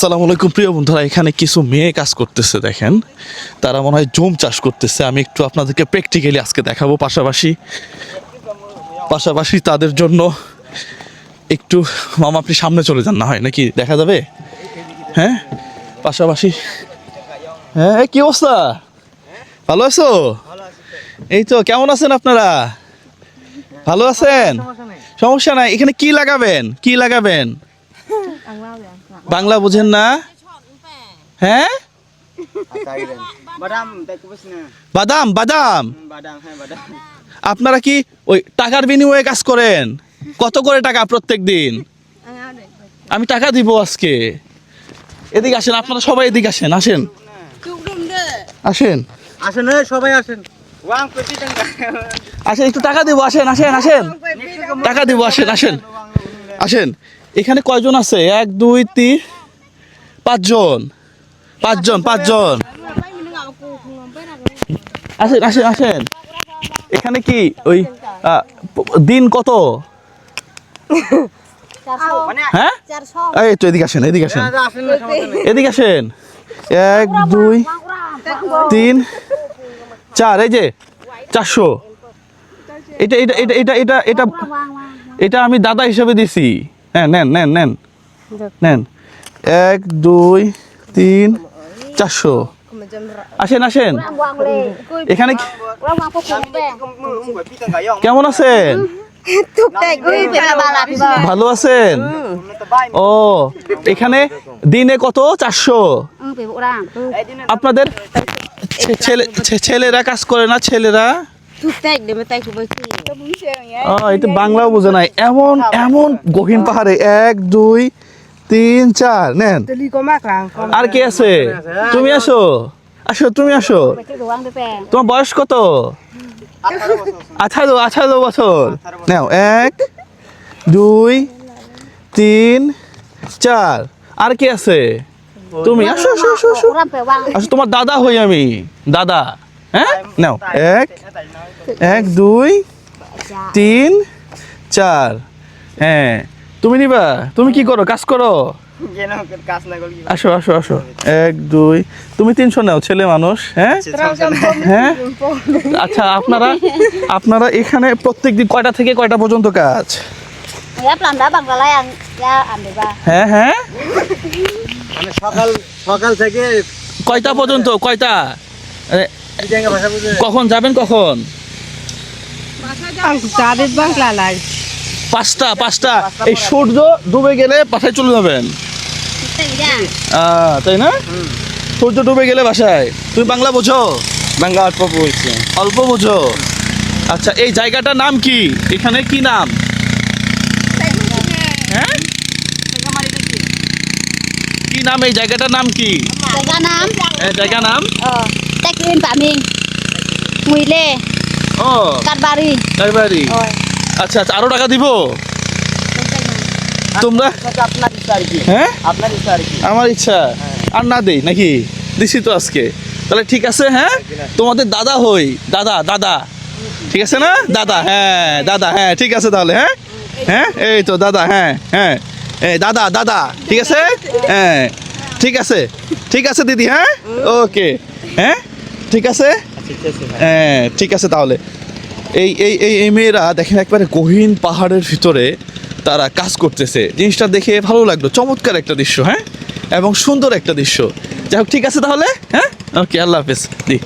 আসসালামু আলাইকুম প্রিয় বন্ধুরা এখানে কিছু মেয়ে কাজ করতেছে দেখেন। তারা মনে হয় জম চাষ করতেছে। আমি একটু আপনাদেরকে প্র্যাকটিক্যালি আজকে দেখাবো পাশাপাশি। পাশাপাশি তাদের জন্য একটু মামা আপনি সামনে চলে যান না হয় নাকি? দেখা যাবে? হ্যাঁ? পাশাপাশি হ্যাঁ কি অবস্থা? ভালো আছো? এই তো কেমন আছেন আপনারা? ভালো আছেন? সমস্যা নাই। এখানে কি লাগাবেন? কি লাগাবেন? বাংলা বুঝেন না? হ্যাঁ? বাদাম হ্যাঁ বাদাম। আপনারা কি ওই টাকার বিনিময়ে কাজ করেন? কত করে টাকা প্রত্যেক দিন? আমি টাকা দিব আজকে। এদিকে আসেন আপনারা সবাই এদিকে আসেন আসেন। আসেন। আসেন রে, সবাই আসেন। আসেন একটু টাকা দিব আসেন আসেন আসেন। টাকা দিব আসেন আসেন। আসেন। এখানে কয়জন আছে? এক, দুই, তিন, পাঁচজন। পাঁচজন পাঁচজন। আসেন আসেন আসেন। এখানে কি ওই দিন কত? হ্যাঁ? এই তো এদিকে আসেন এদিকে আসেন। এদিকে আসেন। এক, দুই, তিন, চার, এই যে, চারশো। এটা এটা এটা এটা এটা এটা আমি দাদা হিসাবে দিছি। হ্যাঁ নেন নেন নেন। নেন। এক দুই তিন চারশো। আসেন আসেন। এখানে কেমন আছেন? ভালো আছেন? ও এখানে দিনে কত? চারশো। আপনাদের ছেলে ছেলেরা কাজ করে না ছেলেরা? এটা বাংলাও বোঝে নাই। এমন এমন গহীন পাহাড়ে এক দুই তিন চার নেন। আর কে আছে? তুমি আসো। আসো তুমি আসো। তোমার বয়স কত? আঠারো আঠারো বছর। নাও এক দুই তিন চার। আর কে আছে? তুমি আসো আসো আসো আসো। আসো তোমার দাদা হই আমি। দাদা। হ্যাঁ? নাও। এক এক দুই তিন চার। হ্যাঁ। তুমি নিবা। তুমি কি করো? কাজ করো। না আসো আসো আসো। এক দুই। তুমি তিনশো নাও ছেলে মানুষ হ্যাঁ? হ্যাঁ? আচ্ছা আপনারা আপনারা এখানে প্রত্যেক দিন কয়টা থেকে কয়টা পর্যন্ত কাজ? হ্যাঁ হ্যাঁ? মানে সকাল সকাল থেকে কয়টা পর্যন্ত? কয়টা? কখন যাবেন কখন? পাঁচটা পাঁচটা। এই সূর্য ডুবে গেলে বাসায় চলে যাবেন। তাই না? সূর্য ডুবে গেলে বাসায়। তুমি বাংলা বোঝো? বাংলা অল্প বলছে। অল্প বোঝো। আচ্ছা এই জায়গাটার নাম কি? এখানে কি নাম? হ্যাঁ? কি নাম? এই জায়গাটার নাম কি? এই জায়গা নাম? ও আচ্ছা আচ্ছা আরও টাকা দিব তোমরা আপনার ইচ্ছা আর কি হ্যাঁ আপনার ইচ্ছা আর কি আমার ইচ্ছা আর না দেই নাকি দিছি তো আজকে তাহলে ঠিক আছে হ্যাঁ তোমাদের দাদা হই দাদা দাদা ঠিক আছে না দাদা হ্যাঁ দাদা হ্যাঁ ঠিক আছে তাহলে হ্যাঁ হ্যাঁ এই তো দাদা হ্যাঁ হ্যাঁ এই দাদা দাদা ঠিক আছে হ্যাঁ ঠিক আছে ঠিক আছে দিদি হ্যাঁ ওকে হ্যাঁ ঠিক আছে? হ্যাঁ ঠিক আছে তাহলে। এই এই এই এই মেয়েরা দেখেন একবারে গহীন পাহাড়ের ভিতরে তারা কাজ করতেছে। জিনিসটা দেখে ভালো লাগল। চমৎকার একটা দৃশ্য হ্যাঁ? এবং সুন্দর একটা দৃশ্য। যাই হোক ঠিক আছে তাহলে? হ্যাঁ? ওকে আল্লাহ হাফেজ। জি।